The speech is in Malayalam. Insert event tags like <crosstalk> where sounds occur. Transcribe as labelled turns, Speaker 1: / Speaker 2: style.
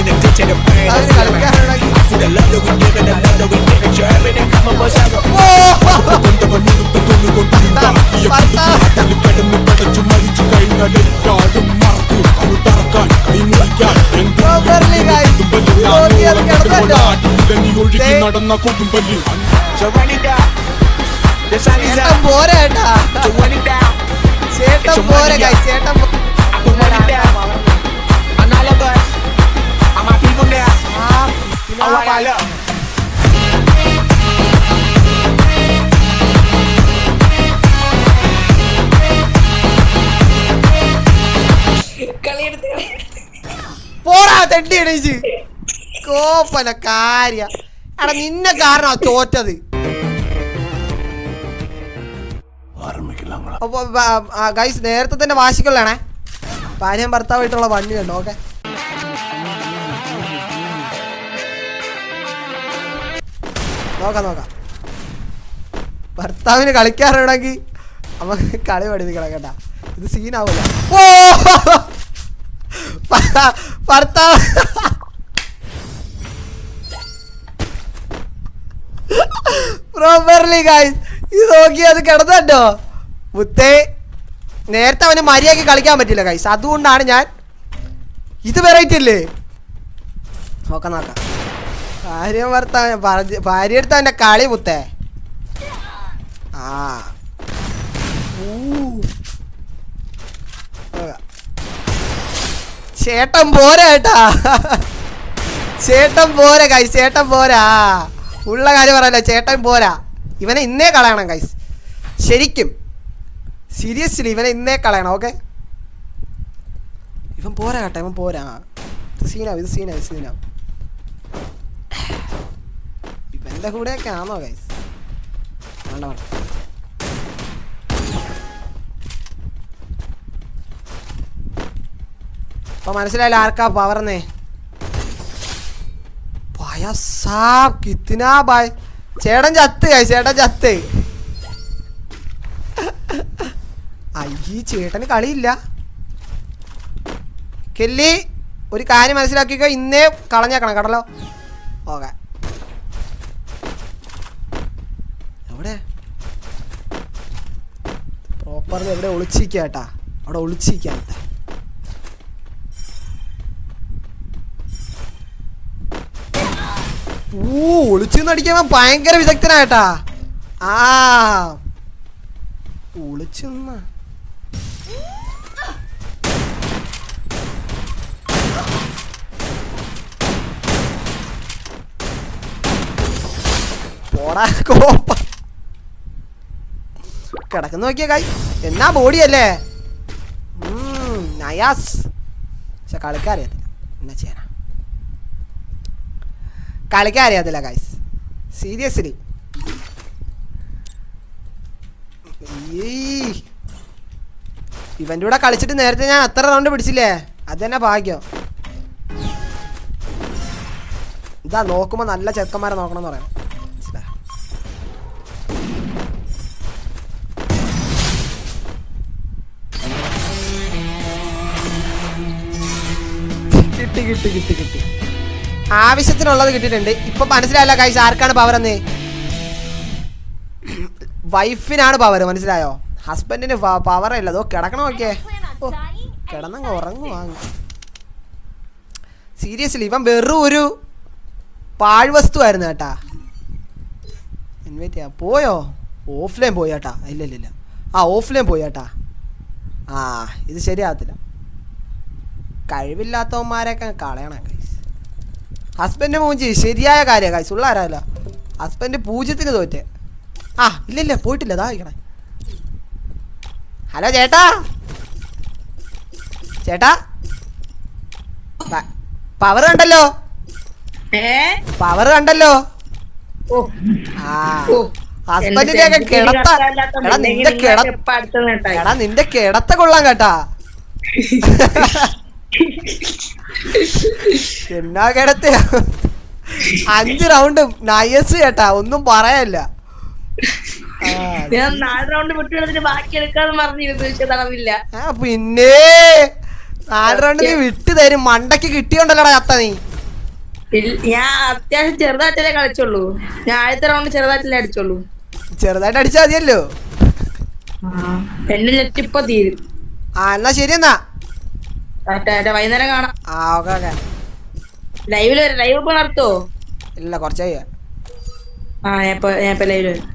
Speaker 1: in the ditch and the pain.
Speaker 2: I കളിക്കാനുള്ള
Speaker 1: the love that we give and the love that we give and you're having it. come up us out.
Speaker 2: ഓ!
Speaker 1: തള്ളി കിടന്ന് പടച്ചു മരിച്ചു കഴിഞ്ഞാലും മറക്കൂ
Speaker 2: പിന്നെ
Speaker 1: I
Speaker 2: ആ
Speaker 1: want
Speaker 2: പ-
Speaker 1: our love.
Speaker 2: പോടാ തെണ്ടി എണീച്ച്. കോപ്പല കാര്യ. എടാ നിന്നെ കാരണം തോറ്റത്. അപ്പൊ ഗൈസ് നേരത്തെ തന്നെ വാശിക്കൊള്ളാണേ. ഭാര്യയും ഭർത്താവായിട്ടുള്ള വണ്ടി കണ്ടോ? ഓക്കെ നോക്കാം നോക്കാം. ഭർത്താവിന് കളിക്കാറുണ്ടെങ്കിൽ നമുക്ക് കളി പഠിപ്പിക്കണം കേട്ടാ. ഇത് സീനാവൂല ഓ! ഭർത്താവ്. പ്രോപ്പർലി ഗായ്സ് ഇത് നോക്കി അത് കിടന്നോ മുത്തേ നേരത്തെ അവന് മര്യാദയ്ക്ക് കളിക്കാൻ പറ്റില്ല ഗൈസ് അതുകൊണ്ടാണ് ഞാൻ ഇത് വെറൈറ്റി അല്ലേ നോക്കാം നോക്കാം. ഭാര്യ പറഞ്ഞ- ഭാര്യ എടുത്ത എന്റെ കളി മുത്തേ ആ. ചേട്ടൻ പോരാ ഏട്ടാ. ചേട്ടൻ പോരാ കൈസ് ചേട്ടൻ പോരാ. ഉള്ള കാര്യം പറയല്ലോ ചേട്ടൻ പോരാ. ഇവനെ ഇന്നേ കളയണം കൈസ് ശരിക്കും. സീരിയസ്ലി ഇവനെ ഇന്നേ കളയണം ഓക്കെ ഇവൻ പോരാ കേട്ടോ ഇവൻ പോരാ. ഇത് സീനാവും ഇത് സീനാവും സീനാവും ഇവന്റെ കൂടെയൊക്കെ ആണോ ഗൈസ് വേണ്ട വേണ്ട. അപ്പൊ മനസ്സിലായില്ല ആർക്കാ പവർന്നേ കിത്തിനാ ബായ് ചേടൻ ചത്ത് കായ് ചേട്ടൻ ചത്ത്. അയ്യീ ചേട്ടന് കളിയില്ല. കെല്ലി ഒരു കാര്യം മനസ്സിലാക്കിക്കോ. ഇന്നേ കളഞ്ഞേക്കണം കടലോ ഓക്കെ. എവിടെ പ്രോപ്പറിൽ എവിടെ ഒളിച്ചിരിക്കാട്ടാ അവിടെ ഒളിച്ചിരിക്കാൻ ഊ ഒളിച്ചു അടിക്കാൻ ഭയങ്കര വിദഗ്ധനായിട്ടാ ആ. ഒളിച്ചു പോടാ കോപ്പ. കിടക്കുന്ന. നോക്കിയ കൈ എന്നാ ബോഡിയല്ലേ നയാസ്. പക്ഷെ കളിക്കാൻ അറിയത്തില്ല. എന്നാ ചെയ്യാനാ? കളിക്കാൻ അറിയാത്തില്ല ഗൈസ് സീരിയസ്ലി ഇവന്റെ കൂടെ കളിച്ചിട്ട് നേരത്തെ ഞാൻ അത്ര റൗണ്ട് പിടിച്ചില്ലേ? അത് തന്നെ ഭാഗ്യം. ഇതാ നോക്കുമ്പോ നല്ല ചെറുക്കന്മാരെ നോക്കണം എന്ന് പറയാം. കിട്ടി കിട്ടി കിട്ടി കിട്ടി. ആവശ്യത്തിനുള്ളത് കിട്ടിയിട്ടുണ്ട്. ഇപ്പൊ മനസ്സിലായല്ലോ കൈസ് ആർക്കാണ് പവർ എന്ന്? വൈഫിനാണ് പവർ മനസ്സിലായോ? ഹസ്ബൻഡിന് പവർ ഇല്ല അതോ കിടക്കണം ഓക്കെ ഓ, കിടന്നങ്ങ് ഉറങ്ങു വാങ്ങ സീരിയസ്ലി ഇവൻ വെറും ഒരു പാഴ്വസ്തു ആയിരുന്നു കേട്ടാ. ഇൻവൈറ്റ് ചെയ്യാം. പോയോ? ഓഫ്ലൈൻ പോയി കേട്ടാ. ഇല്ല ഇല്ല ഇല്ല. ആ ഓഫ്ലൈൻ പോയി കേട്ടാ. ആ ഇത് ശരിയാകത്തില്ല കഴിവില്ലാത്തവന്മാരെയൊക്കെ കളയണം കൈസ് ഹസ്ബൻഡ് മൂഞ്ചി ശരിയായ കാര്യം കൈസ് ഉള്ള ആരല്ല ഹസ്ബൻഡ് പൂജ്യത്തിന് തോറ്റേ. ആ ഇല്ലില്ല ഇല്ല പോയിട്ടില്ല അതാ ഇരിക്കണേ. ഹലോ ചേട്ടാ. ചേട്ടാ. പവർ കണ്ടല്ലോ? പവർ കണ്ടല്ലോ? ആ. ഹസ്ബൻഡിന്റെ ഒക്കെ കിടത്ത എടാ നിന്റെ കിട എടാ നിന്റെ കിടത്ത കൊള്ളാം കേട്ടാ. <laughs> എന്നാ കിടത്ത? അഞ്ച് റൗണ്ട് നയസ് കേട്ടാ ഒന്നും പറയല്ല
Speaker 3: ഞാൻ നാല് റൗണ്ട് കളഞ്ഞിട്ട് ബാക്കി എടുക്കാന്ന് പറഞ്ഞിരുന്നു. പക്ഷെ തളവില്ല
Speaker 2: ആ പിന്നെ നാല് റൗണ്ട് നീ വിട്ട് തരും. മണ്ടക്ക് കിട്ടിയോണ്ടല്ലോടാ ചത്ത നീ.
Speaker 3: ഞാൻ അത്യാവശ്യം ചെറുതായിട്ടല്ലേ കളിച്ചുള്ളൂ. ഞാൻ ആദ്യത്തെ റൗണ്ട് ചെറുതായിട്ടല്ലേ അടിച്ചുള്ളൂ.
Speaker 2: ചെറുതായിട്ട് അടിച്ചാൽ മതിയല്ലോ.
Speaker 3: എന്റെ നെറ്റ് തീരും.
Speaker 2: ആ എന്നാ ശരി എന്നാ.
Speaker 3: വൈകുന്നേരം കാണാം.
Speaker 2: ആ ഓക്കെ ഓക്കെ.
Speaker 3: ലൈവിൽ ലൈവ് ഇപ്പൊ നടത്തുവോ
Speaker 2: ഇല്ല കുറച്ചായി
Speaker 3: ആ ഞാൻ ഇപ്പൊ ലൈവിൽ വരാം.